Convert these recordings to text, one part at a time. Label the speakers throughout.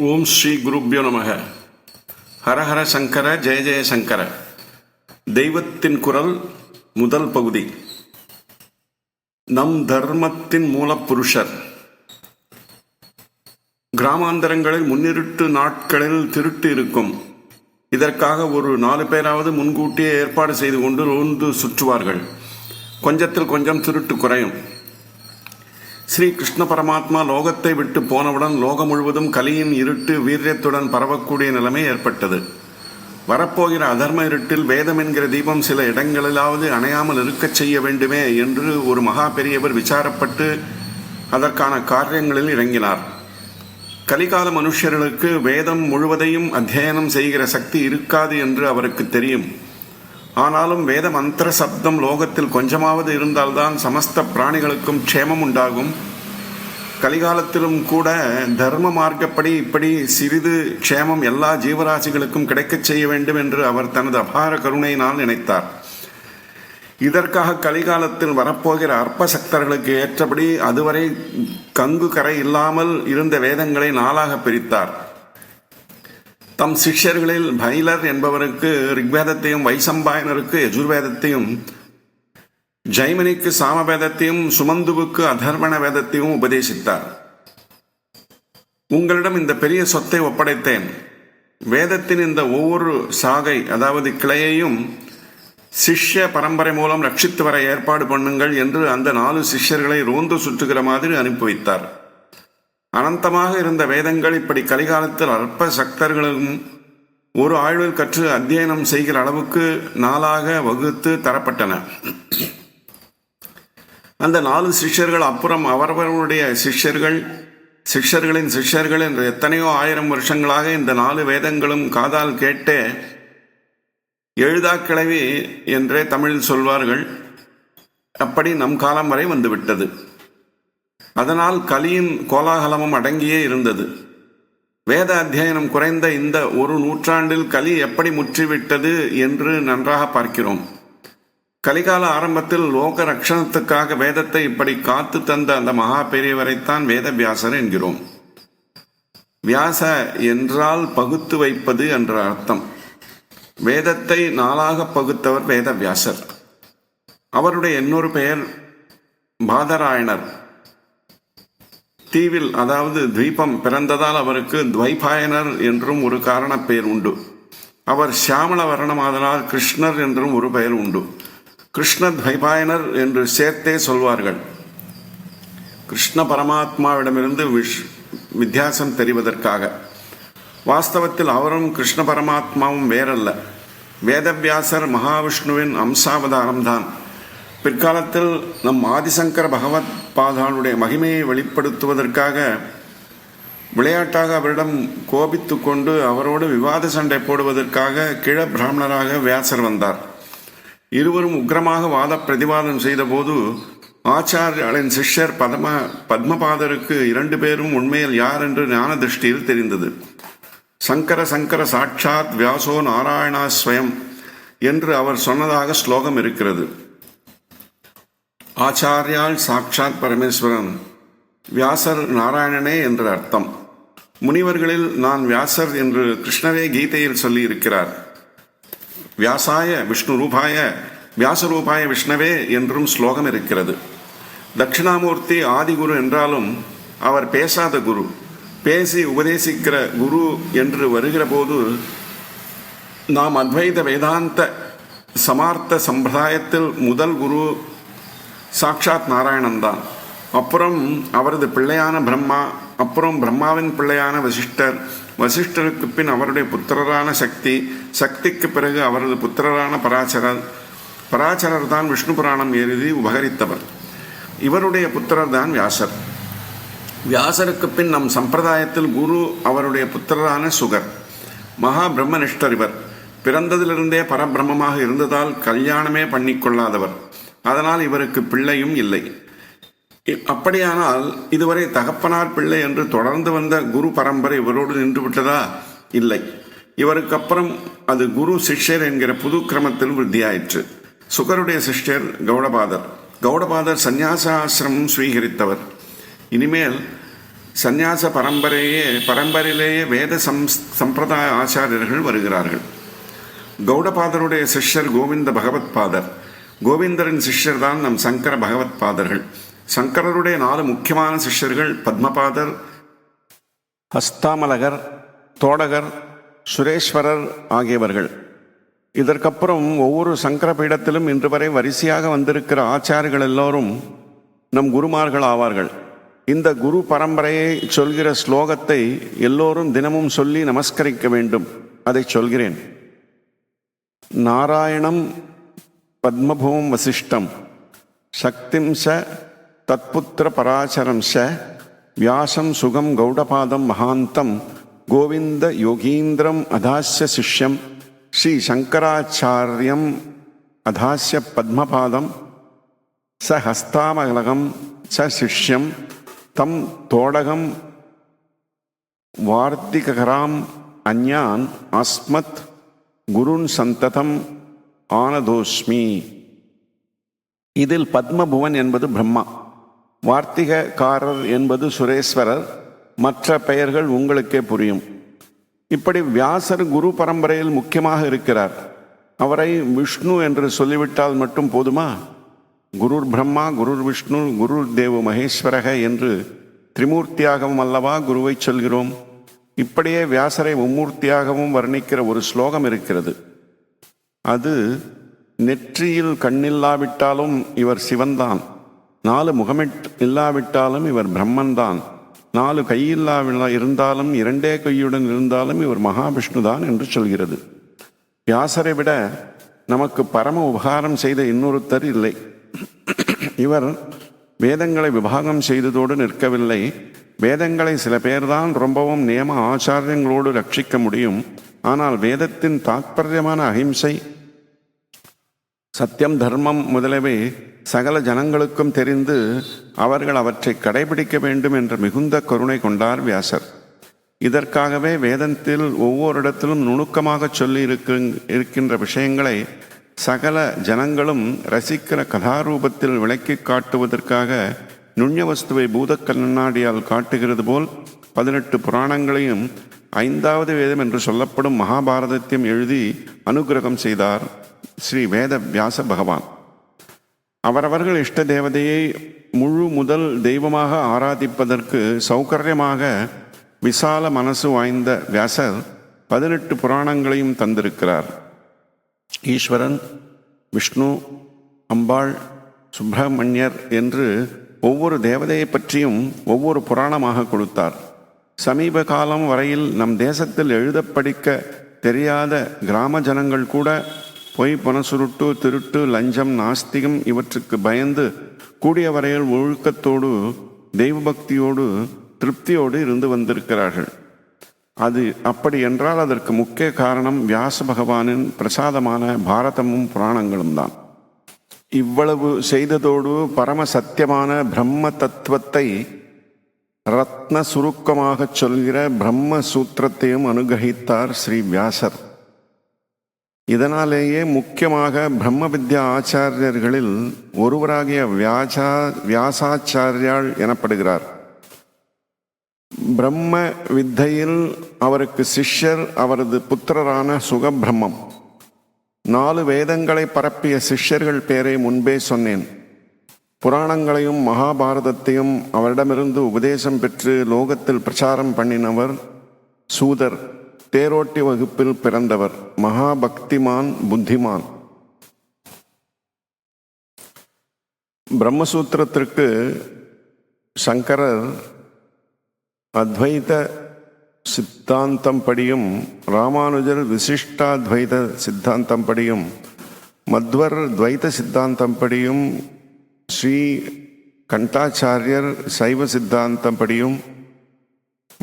Speaker 1: ஓம் ஸ்ரீ குருப்யோ நமக. ஹரஹர சங்கர ஜெய ஜெய சங்கர. தெய்வத்தின் குரல் முதல் பகுதி. நம் தர்மத்தின் மூலப்புருஷர். கிராமாந்தரங்களில் முன்னிருட்டு நாட்களில் திருட்டு இருக்கும். இதற்காக ஒரு நாலு பேராவது முன்கூட்டியே ஏற்பாடு செய்து கொண்டு ரோந்து சுற்றுவார்கள். கொஞ்சத்தில் கொஞ்சம் திருட்டு குறையும். ஸ்ரீ கிருஷ்ண பரமாத்மா லோகத்தை விட்டு போனவுடன் லோகம் முழுவதும் கலியின் இருட்டு வீரியத்துடன் பரவக்கூடிய நிலைமை ஏற்பட்டது. வரப்போகிற அதர்ம இருட்டில் வேதம் என்கிற தீபம் சில இடங்களிலாவது அணையாமல் இருக்கச் செய்ய வேண்டுமே என்று ஒரு மகா பெரியவர் விசாரப்பட்டு அதற்கான காரியங்களில் இறங்கினார். கலிகால மனுஷர்களுக்கு வேதம் முழுவதையும் அத்தியனம் செய்கிற சக்தி இருக்காது என்று அவருக்கு தெரியும். ஆனாலும் வேத மந்திர சப்தம் லோகத்தில் கொஞ்சமாவது இருந்தால்தான் சமஸ்த பிராணிகளுக்கும் க்ஷேமம் உண்டாகும். கலிகாலத்திலும் கூட தர்ம மார்க்கப்படி இப்படி சிறிது க்ஷேமம் எல்லா ஜீவராசிகளுக்கும் கிடைக்கச் செய்ய வேண்டும் என்று அவர் தனது அபார கருணையினால் நினைத்தார். இதற்காக கலிகாலத்தில் வரப்போகிற அற்ப சக்தர்களுக்கு ஏற்றபடி அதுவரை கங்கு கரை இல்லாமல் இருந்த வேதங்களை நாளாக பிரித்தார். தம் சிஷ்யர்களில் பைலர் என்பவருக்கு ரிக்வேதத்தையும் வைசம்பாயனருக்கு யஜுர்வேதத்தையும் ஜைமனிக்கு சாமவேதத்தையும் சுமந்துவுக்கு அதர்வண வேதத்தையும் உபதேசித்தார். உங்களிடம் இந்த பெரிய சொத்தை ஒப்படைத்தேன். வேதத்தின் இந்த ஒவ்வொரு சாகை அதாவது கிளையையும் சிஷ்ய பரம்பரை மூலம் ரட்சித்து வர ஏற்பாடு பண்ணுங்கள் என்று அந்த நாலு சிஷ்யர்களை ரோந்து சுற்றுகிற மாதிரி அனுப்பி வைத்தார். அனந்தமாக இருந்த வேதங்கள் இப்படி கலிகாலத்தில் அற்ப சக்தர்களும் ஒரு ஆழ்வில் கற்று அத்தியனம் செய்கிற அளவுக்கு நாளாக வகுத்து தரப்பட்டன. அந்த நாலு சிஷ்யர்கள் அப்புறம் அவரவர்களுடைய சிஷ்யர்கள் சிஷ்யர்களின் சிஷ்யர்கள் என்று எத்தனையோ ஆயிரம் வருஷங்களாக இந்த நாலு வேதங்களும் காதால் கேட்டே எழுதா கிளவி என்றே தமிழில் சொல்வார்கள். அப்படி நம் காலம் வரை வந்துவிட்டது. அதனால் கலியின் கோலாகலமும் அடங்கியே இருந்தது. வேத அத்தியனம் குறைந்த இந்த ஒரு நூற்றாண்டில் கலி எப்படி முற்றிவிட்டது என்று நன்றாக பார்க்கிறோம். கலிகால ஆரம்பத்தில் லோக ரட்சணத்துக்காக வேதத்தை இப்படி காத்து தந்த அந்த மகா பெரியவரைத்தான் வேதவியாசர் என்கிறோம். வியாச என்றால் பகுத்து வைப்பது என்ற அர்த்தம். வேதத்தை நாளாக பகுத்தவர் வேதவியாசர். அவருடைய இன்னொரு பெயர் பாதராயணர். தீவில் அதாவது துவீபம் பிறந்ததால் அவருக்கு துவைபாயனர் என்றும் ஒரு காரண பெயர் உண்டு. அவர் சியாமள வர்ணமாதலால் கிருஷ்ணர் என்றும் ஒரு பெயர் உண்டு. கிருஷ்ண துவைபாயனர் என்று சேர்த்தே சொல்வார்கள். கிருஷ்ண பரமாத்மாவிடமிருந்து விஷ் வித்தியாசம் தெரிவதற்காக. வாஸ்தவத்தில் அவரும் கிருஷ்ண பரமாத்மாவும் வேறல்ல. வேதவியாசர் மகாவிஷ்ணுவின் அம்சாவதாரம்தான். பிற்காலத்தில் நம் ஆதிசங்கர பகவத் பாதாளுடைய மகிமையை வெளிப்படுத்துவதற்காக விளையாட்டாக அவரிடம் கோபித்து கொண்டு அவரோடு விவாத சண்டை போடுவதற்காக கிழ பிராமணராக வியாசர் வந்தார். இருவரும் உக்கிரமாக வாத பிரதிவாதம் செய்தபோது ஆச்சாரியாளின் சிஷ்யர் பதம பத்மபாதருக்கு இரண்டு பேரும் உண்மையில் யார் என்று ஞான திருஷ்டியில் தெரிந்தது. சங்கர சங்கர சாட்சாத் வியாசோ நாராயணா ஸ்வயம் என்று அவர் சொன்னதாக ஸ்லோகம் இருக்கிறது. ஆச்சாரியால் சாட்சாத் பரமேஸ்வரன் வியாசர் நாராயணனே என்று அர்த்தம். முனிவர்களில் நான் வியாசர் என்று கிருஷ்ணரே கீதையில் சொல்லியிருக்கிறார். வியாசாய விஷ்ணு ரூபாய வியாசரூபாய விஷ்ணவே என்றும் ஸ்லோகம் இருக்கிறது. தட்சிணாமூர்த்தி ஆதிகுரு என்றாலும் அவர் பேசாத குரு பேசி உபதேசிக்கிற குரு என்று வருகிற போது நாம் அத்வைத வேதாந்த சமார்த்த சம்பிரதாயத்தில் முதல் குரு சாக்ஷாத் நாராயணன்தான் அப்புறம் அவரது பிள்ளையான பிரம்மா அப்புறம் பிரம்மாவின் பிள்ளையான வசிஷ்டர் வசிஷ்டருக்கு பின் அவருடைய புத்திரரான சக்தி சக்திக்கு பிறகு அவரது புத்திரரான பராசரர் பராசரர் தான் விஷ்ணு புராணம் எழுதி உபகரித்தவர். இவருடைய புத்திரர் தான் வியாசர். வியாசருக்கு பின் நம் சம்பிரதாயத்தில் குரு அவருடைய புத்திரரான சுகர். மகா பிரம்மனிஷ்டர் இவர். பிறந்ததிலிருந்தே பரபிரம்மமாக இருந்ததால் கல்யாணமே பண்ணிக்கொள்ளாதவர். அதனால் இவருக்கு பிள்ளையும் இல்லை. அப்படியானால் இதுவரை தகப்பனார் பிள்ளை என்று தொடர்ந்து வந்த குரு பரம்பரை இவரோடு நின்று விட்டதா? இல்லை. இவருக்கு அப்புறம் அது குரு சிஷ்யர் என்கிற புது கிரமத்தில் விருத்தியாயிற்று. சுகருடைய சிஷ்யர் கௌடபாதர். கௌடபாதர் சந்நியாச ஆசிரமம் ஸ்வீகரித்தவர். இனிமேல் சந்நியாச பரம்பரையே பரம்பரையிலேயே வேத சம் சம்பிரதாய ஆச்சாரியர்கள் வருகிறார்கள். கௌடபாதருடைய சிஷ்யர் கோவிந்த பகவத் பாதர். கோவிந்தரின் சிஷ்யர் தான் நம் சங்கர பகவத் பாதர்கள். சங்கரருடைய நாலு முக்கியமான சிஷ்யர்கள் பத்மபாதர் ஹஸ்தாமலகர் தோடகர் சுரேஸ்வரர் ஆகியவர்கள். இதற்கப்புறம் ஒவ்வொரு சங்கர பீடத்திலும் இன்று வரை வரிசையாக வந்திருக்கிற ஆச்சாரிகள் எல்லோரும் நம் குருமார்கள் ஆவார்கள். இந்த குரு பரம்பரையை சொல்கிற ஸ்லோகத்தை எல்லோரும் தினமும் சொல்லி நமஸ்கரிக்க வேண்டும். அதை சொல்கிறேன். நாராயணம் பத்மபூம் வசிஷ்டம். சக்திம் ச தத்புத்திர பராசரம் ச வியாசம் சுகம் கௌடபாதம் மகாந்தம் கோவிந்த யோகீந்திரம் அதாசிய சிஷ்யம் ஸ்ரீ சங்கராச்சாரியம் அதாசிய பத்மபாதம் ச ஹஸ்தாமலகம் ச சிஷ்யம் தம் தோடகம் வார்த்திகராம் அந்யான் அஸ்மத் குருன் சந்ததம் ஆனதோஸ்மி. இதில் பத்மபுவன் என்பது பிரம்மா. வார்த்திகக்காரர் என்பது சுரேஸ்வரர் மற்ற பெயர்கள் உங்களுக்கே புரியும். இப்படி வியாசர் குரு பரம்பரையில் முக்கியமாக இருக்கிறார். அவரை விஷ்ணு என்று சொல்லிவிட்டால் மட்டும் போதுமா? குருர் பிரம்மா குருர் விஷ்ணு குரு தேவ மகேஸ்வரக என்று திரிமூர்த்தியாகவும் அல்லவா குருவை சொல்கிறோம்? இப்படியே வியாசரை மும்மூர்த்தியாகவும் வர்ணிக்கிற ஒரு ஸ்லோகம் இருக்கிறது. அது நெற்றியில் கண்ணில்லாவிட்டாலும் இவர் சிவன்தான் நாலு முகமிட் இல்லாவிட்டாலும் இவர் பிரம்மன்தான். நாலு கையில்லா இருந்தாலும் இரண்டே கையுடன் இருந்தாலும் இவர் மகாவிஷ்ணு தான் என்று சொல்கிறது. வியாசரை விட நமக்கு பரம உபகாரம் செய்த இன்னொருத்தர் இல்லை. இவர் வேதங்களை விபாகம் செய்ததோடு நிற்கவில்லை. வேதங்களை சில பேர்தான் ரொம்பவும் நியம ஆச்சாரியங்களோடு ரட்சிக்க முடியும். ஆனால் வேதத்தின் தாத்பரியமான அகிம்சை சத்தியம் தர்மம் முதலவே சகல ஜனங்களுக்கும் தெரிந்து அவர்கள் அவற்றை கடைபிடிக்க வேண்டும் என்ற மிகுந்த கருணை கொண்டார் வியாசர். இதற்காகவே வேதத்தில் ஒவ்வொரு இடத்திலும் நுணுக்கமாக சொல்லி இருக்கு இருக்கின்ற விஷயங்களை சகல ஜனங்களும் ரசிக்கிற கதாரூபத்தில் விளக்கி காட்டுவதற்காக நுண்ணிய வஸ்துவை பூத கண்ணாடியால் காட்டுகிறது போல் பதினெட்டு புராணங்களையும் ஐந்தாவது வேதம் என்று சொல்லப்படும் மகாபாரதத்தையும் எழுதி அனுகிரகம் செய்தார். ஸ்ரீ வேத வியாச பகவான். அவரவர்கள் இஷ்ட தேவதையை முழு முதல் தெய்வமாக ஆராதிப்பதற்கு சௌகரியமாக விசால மனசு வாய்ந்த வியாசர் பதினெட்டு புராணங்களையும் தந்திருக்கிறார். ஈஸ்வரன் விஷ்ணு அம்பாள் சுப்பிரமணியர் என்று ஒவ்வொரு தேவதையை பற்றியும் ஒவ்வொரு புராணமாக கொடுத்தார். சமீப காலம் வரையில் நம் தேசத்தில் எழுத படிக்க தெரியாத கிராம ஜனங்கள் கூட பொய் பணசுருட்டு திருட்டு லஞ்சம் நாஸ்திகம் இவற்றுக்கு பயந்து கூடிய வரையில் ஒழுக்கத்தோடு தெய்வ பக்தியோடு திருப்தியோடு இருந்து வந்திருக்கிறார்கள். அது அப்படி என்றால் அதற்கு முக்கிய காரணம் வியாச பகவானின் பிரசாதமான பாரதமும் புராணங்களும் தான். இவ்வளவு செய்ததோடு பரம சத்தியமான பிரம்ம தத்துவத்தை ரத்ன சுருக்கமாகச் சொல்கிற பிரம்ம சூத்திரத்தையும் அனுகிரகித்தார் ஸ்ரீ வியாசர். இதனாலேயே முக்கியமாக பிரம்ம வித்யா ஆச்சாரியர்களில் ஒருவராகிய வியாசா வியாசாச்சாரியால் எனப்படுகிறார். பிரம்ம வித்தையில் அவருக்கு சிஷ்யர் அவரது புத்திரரான சுகபிரம்மம். நாலு வேதங்களை பரப்பிய சிஷ்யர்கள் பேரை முன்பே சொன்னேன். புராணங்களையும் மகாபாரதத்தையும் அவரிடமிருந்து உபதேசம் பெற்று லோகத்தில் பிரச்சாரம் பண்ணினவர் சூதர். தேரோட்டி வகுப்பில் பிறந்தவர் மகாபக்திமான் புத்திமான். பிரம்மசூத்திரத்திற்கு சங்கரர் அத்வைத சித்தாந்தம் படியும் ராமானுஜர் விசிஷ்டாத்வைத சித்தாந்தம் படியும் மத்வர் துவைத சித்தாந்தம் படியும் ஸ்ரீ கண்டாச்சாரியர் சைவ சித்தாந்தம் படியும்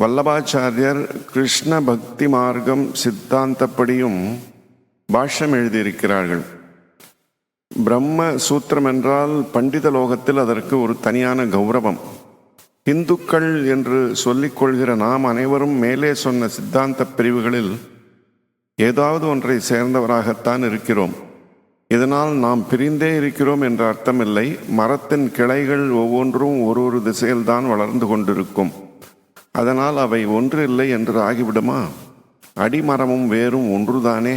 Speaker 1: வல்லபாச்சாரியர் கிருஷ்ண பக்தி மார்க்கம் சித்தாந்தப்படியும் பாஷ்யம் எழுதியிருக்கிறார்கள். பிரம்ம சூத்திரம் என்றால் பண்டித லோகத்தில் அதற்கு ஒரு தனியான கௌரவம். இந்துக்கள் என்று சொல்லிக்கொள்கிற நாம் அனைவரும் மேலே சொன்ன சித்தாந்த பிரிவுகளில் ஏதாவது ஒன்றை சேர்ந்தவராகத்தான் இருக்கிறோம். இதனால் நாம் பிரிந்தே இருக்கிறோம் என்ற அர்த்தமில்லை. மரத்தின் கிளைகள் ஒவ்வொன்றும் ஒரு ஒரு திசையில்தான் வளர்ந்து கொண்டிருக்கும். அதனால் அவை ஒன்று இல்லை என்று ஆகிவிடுமா? அடிமரமும் வேறும் ஒன்றுதானே?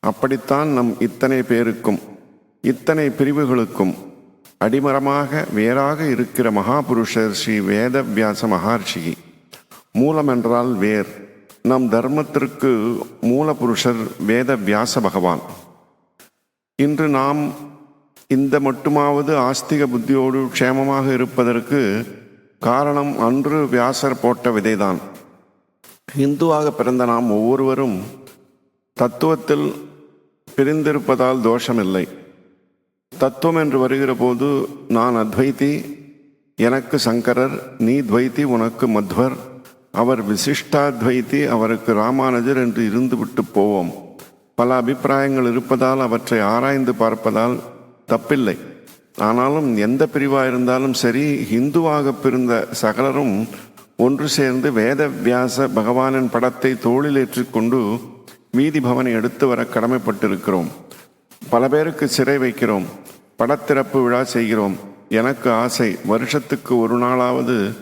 Speaker 1: அப்படித்தான் நம் இத்தனை பேருக்கும் இத்தனை பிரிவுகளுக்கும் அடிமரமாக வேறாக இருக்கிற மகாபுருஷர் ஸ்ரீ வேதவியாச மகர்ஷி மூலம் என்றால் வேர். நம் தர்மத்திற்கு மூலபுருஷர் வேதவியாச பகவான். இன்று நாம் இந்த மட்டுமாவது ஆஸ்திக புத்தியோடு க்ஷேமமாக இருப்பதற்கு காரணம் அன்று வியாசர் போட்ட விதைதான். இந்துவாக பிறந்த நாம் ஒவ்வொருவரும் தத்துவத்தில் பிரிந்திருப்பதால் தோஷமில்லை. தத்துவம் என்று வருகிற போது நான் அத்வைத்தி எனக்கு சங்கரர் நீ துவைத்தி உனக்கு மத்வர் அவர் விசிஷ்டாத்வைத்தி அவருக்கு ராமானுஜர் என்று இருந்துவிட்டு போவோம். பல அபிப்பிராயங்கள் இருப்பதால் அவற்றை ஆராய்ந்து பார்ப்பதால் தப்பில்லை. ஆனாலும் எந்த பிரிவாக இருந்தாலும் சரி ஹிந்துவாக பிறந்த சகலரும் ஒன்று சேர்ந்து வேத வியாச பகவானின் படத்தை தோளில் ஏற்றுக்கொண்டு வீதி பவனை எடுத்து வர கடமைப்பட்டிருக்கிறோம். பல பேருக்கு சிறை வைக்கிறோம் படத்திறப்பு விழா செய்கிறோம். எனக்கு ஆசை வருஷத்துக்கு ஒரு நாளாவது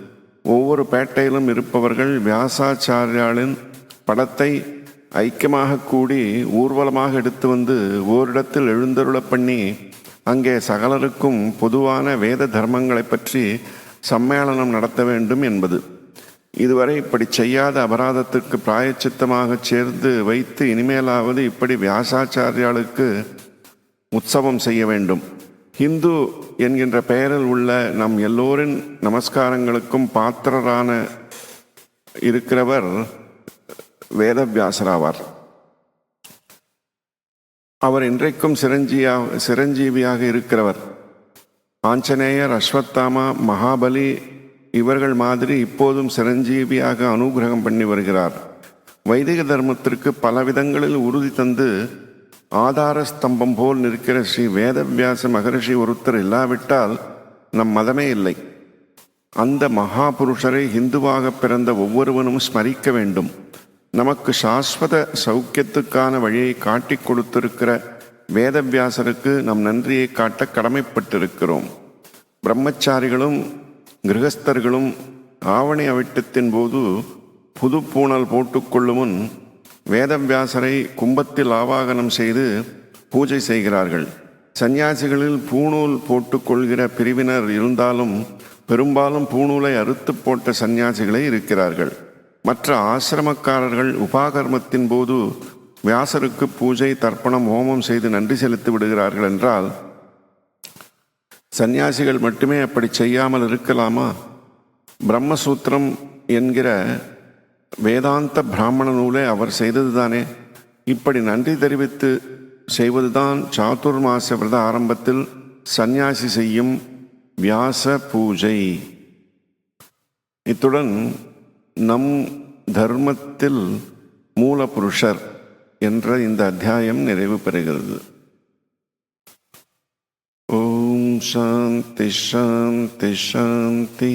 Speaker 1: ஒவ்வொரு பேட்டையிலும் இருப்பவர்கள் வியாசாச்சாரியாளின் படத்தை ஐக்கியமாக கூடி ஊர்வலமாக எடுத்து வந்து ஓரிடத்தில் எழுந்தருளப் பண்ணி அங்கே சகலருக்கும் பொதுவான வேத தர்மங்களை பற்றி சம்மேளனம் நடத்த வேண்டும் என்பது. இதுவரை இப்படி செய்யாத அபராதத்திற்கு பிராயச்சித்தமாக சேர்ந்து வைத்து இனிமேலாவது இப்படி வியாசாச்சாரியாளுக்கு உற்சவம் செய்ய வேண்டும். ஹிந்து என்கின்ற பெயரில் உள்ள நம் எல்லோரின் நமஸ்காரங்களுக்கும் பாத்திரரான இருக்கிறவர் வேதவியாசராவார் அவர் இன்றைக்கும் சிரஞ்சியா சிரஞ்சீவியாக இருக்கிறவர். ஆஞ்சநேயர் அஸ்வத்தாமா மகாபலி இவர்கள் மாதிரி இப்போதும் சிரஞ்சீவியாக அனுகிரகம் பண்ணி வருகிறார். வைதிக தர்மத்திற்கு பல விதங்களில் உறுதி தந்து ஆதார ஸ்தம்பம் போல் நிற்கிற ஸ்ரீ வேதவியாச மகரிஷி ஒருத்தர் இல்லாவிட்டால் நம் மதமே இல்லை. அந்த மகாபுருஷரை இந்துவாக பிறந்த ஒவ்வொருவனும் ஸ்மரிக்க வேண்டும். நமக்கு சாஸ்வத சௌக்கியத்துக்கான வழியை காட்டிக் கொடுத்திருக்கிற வேதவியாசருக்கு நம் நன்றியை காட்ட கடமைப்பட்டிருக்கிறோம். பிரம்மச்சாரிகளும் கிரகஸ்தர்களும் ஆவணி அவிட்டத்தின் போது புது பூணல் போட்டுக்கொள்ளும் முன் வேதவியாசரை கும்பத்தில் ஆவாகனம் செய்து பூஜை செய்கிறார்கள். சந்நியாசிகளில் பூணூல் போட்டுக்கொள்கிற பிரிவினர் இருந்தாலும் பெரும்பாலும் பூணூலை அறுத்து போட்ட சந்நியாசிகளே இருக்கிறார்கள். மற்ற ஆசிரமக்காரர்கள் உபாகர்மத்தின் போது வியாசருக்கு பூஜை தர்ப்பணம் ஹோமம் செய்து நன்றி செலுத்தி விடுகிறார்கள் என்றால் சந்நியாசிகள் மட்டுமே அப்படி செய்யாமல் இருக்கலாமா? பிரம்மசூத்திரம் என்கிற வேதாந்த பிராமண நூலை அவர் செய்தது தானே இப்படி நன்றி தெரிவித்து செய்வதுதான் சாதுர்மாச விரத ஆரம்பத்தில் சந்நியாசி செய்யும் வியாச பூஜை. இத்துடன் நம் தர்மத்தில் மூலபுருஷர் என்ற இந்த அத்தியாயம் நிறைவு பெறுகிறது. ஓம் சாந்தி சாந்தி சாந்தி.